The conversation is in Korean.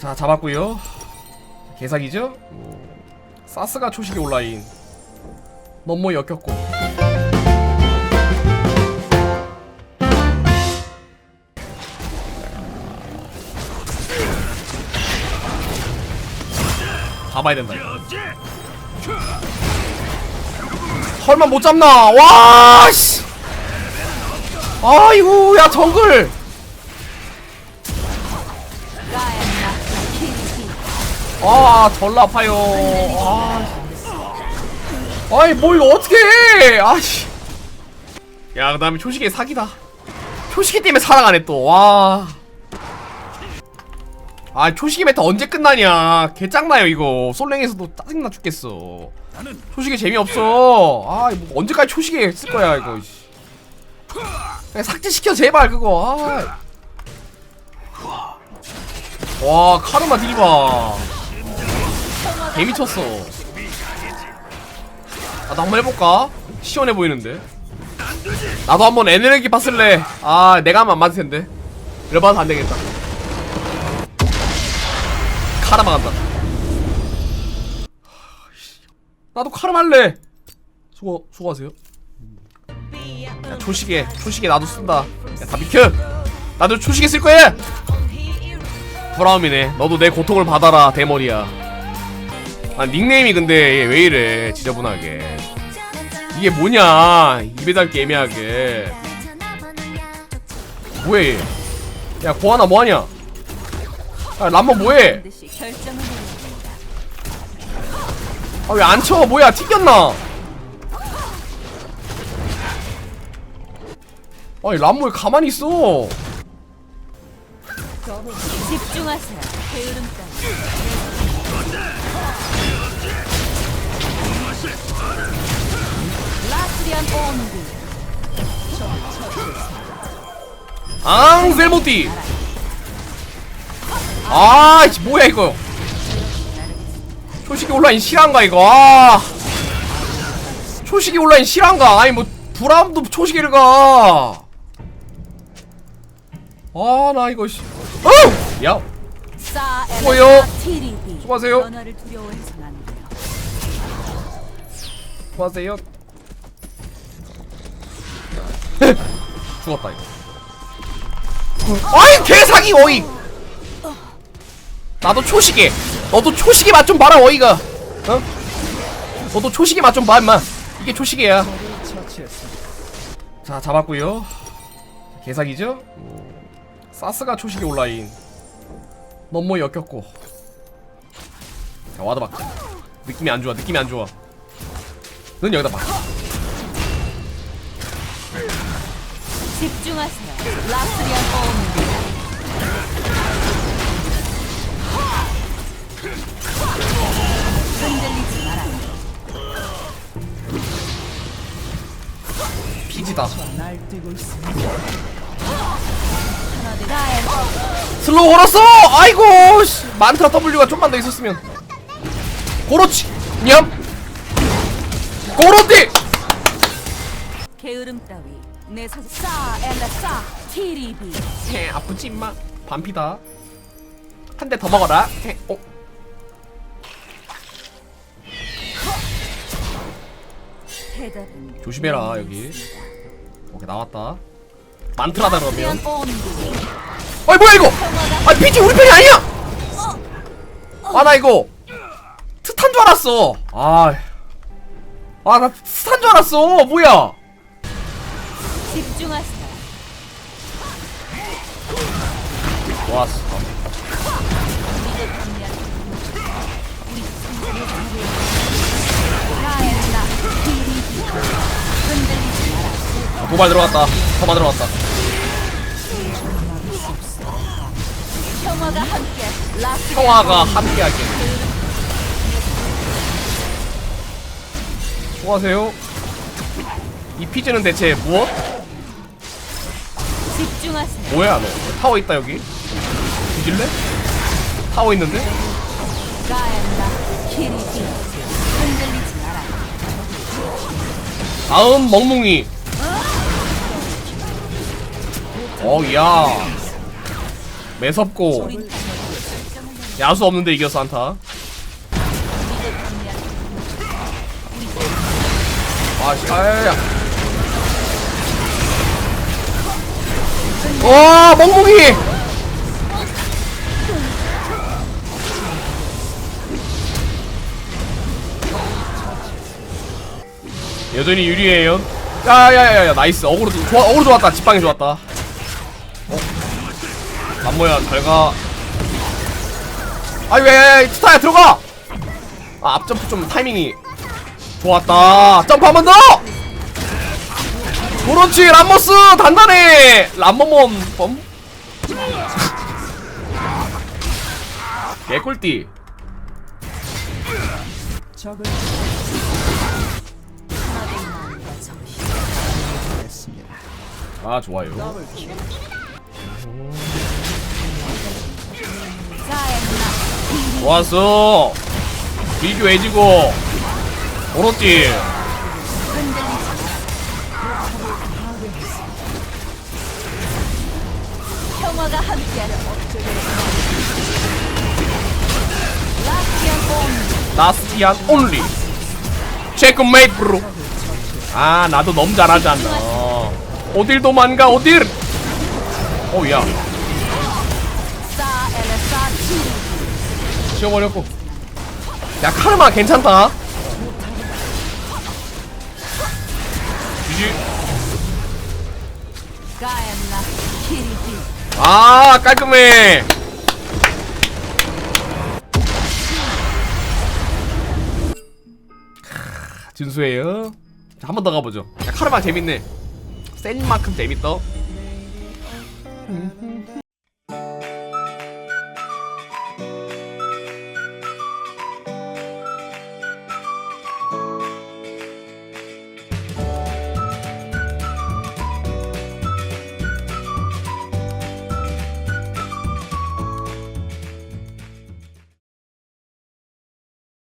자 잡았고요. 개사기죠? 음, 사스가 초식에 온라인. 너무 역겹고. 잡아야 된다. 설마 못 잡나? 와 씨! 아이고 야 정글 아, 절라 아파요. 아. 아이, 뭐 이거 어떻게 해? 아씨. 야, 그다음에 초식의 사기다. 초식이 때문에 살아가네 또. 와. 아, 초식이 메타 언제 끝나냐? 개짱나요 이거. 솔랭에서도 짜증나 죽겠어. 초식이 재미없어. 아, 뭐 언제까지 초식에 쓸 거야 이거. 씨. 그냥 삭제시켜 제발 그거. 아. 와, 카르마 딜바. 개미쳤어. 아, 나 한번 해볼까? 시원해 보이는데. 나도 한번 에너지 봤을래. 아, 내가 하면 안 맞을 텐데. 이래봐서 안 되겠다. 카르마 간다. 나도 카르마 할래. 수고, 수고하세요. 야, 초시계, 초시계 나도 쓴다. 야, 다 비켜! 나도 초시계 쓸 거야! 브라움이네. 너도 내 고통을 받아라, 대머리야. 아 닉네임이 근데 얘왜 이래 지저분하게 이게 뭐냐 입에 닳기 애매하게 뭐해 얘. 야 고하나 뭐하냐 야 람모 뭐해. 아 왜 안 쳐 뭐야 튕겼나 아니 람모 왜 가만히 있어 집중하세요. 게으름 따위. 앙 셀모띠. 아 뭐야 이거. 초식이 온라인 실한가 이거? 아. 초식이 온라인 실한가? 아니 뭐 브라움도 초식이를 가 아 나 이거 씨. 어우 야 티리비. 수고하세요. 수고하세요. 죽었다 이거 아이 개사기 어이. 나도 초식이 너도 초식이 맛 좀 봐라 어이가. 어? 너도 초식이 맛 좀 봐 임마. 이게 초식이야. 자 잡았고요. 개사기죠? 음, 사스가 초식이 온라인. 너무 역겹고. 자 와드 박자. 느낌이 안 좋아 느낌이 안 좋아. 넌 여기다 박 집중하세요. 라스리안 나의 슬로우 걸었어! 아이고! 씨. 만트라 W가 좀만 더 있었으면. 그렇지! 냠! 고로띠! 게으름 따위. 내 사사 엘레 사 티리비. 헤, 아프지, 임마. 반피다. 한 대 더 먹어라. 헤, 어? 대답은 조심해라, 여기. 오케이, 나왔다. 만트라다, 그러면. 아이, 뭐야, 이거! 아, 피지 우리 편이 아니야! 아, 나 이거. 트탄 줄 알았어. 아. 아, 나 스탄 줄 알았어. 뭐야? 집중하세요. 좋았어. 도발 들어갔다. 도발 들어갔다. 평화가 함께 라스리안 평화가 함께하게. 수고하세요. 이 피즈는 대체 무엇? 집중하세요. 뭐야 너? 타워 있다 여기. 뒤질래? 타워 있는데? 흔들리지 마라. 다음 멍뭉이. 어야. 매섭고. 야수 없는데 이겼어 한타. 아씨. 아야야 와 멍멍이! 여전히 유리해요. 야야야야 나이스. 어그로 좋아 어그로 좋았다. 직방이 좋았다 어? 남모야 잘가 아유 야야야 스타야 들어가 아 앞점프 좀 타이밍이 좋았다 점프 한 번 더! 그렇지 람머스 단단해 람머몬 펌 개꿀띠 아 좋아요. 좋았어. 평화가 함께하는 라키안 온. 라스티안 온리 체크메이트 브로 아 나도 너무 잘하지 않나. 어딜 도망가 어딜? 엘레사 티리. 지워버렸고. 야 카르마 괜찮다. 아 깔끔해. 크, 준수해요. 한 번 더 가보죠. 야 카르마 재밌네. 센 만큼 재밌다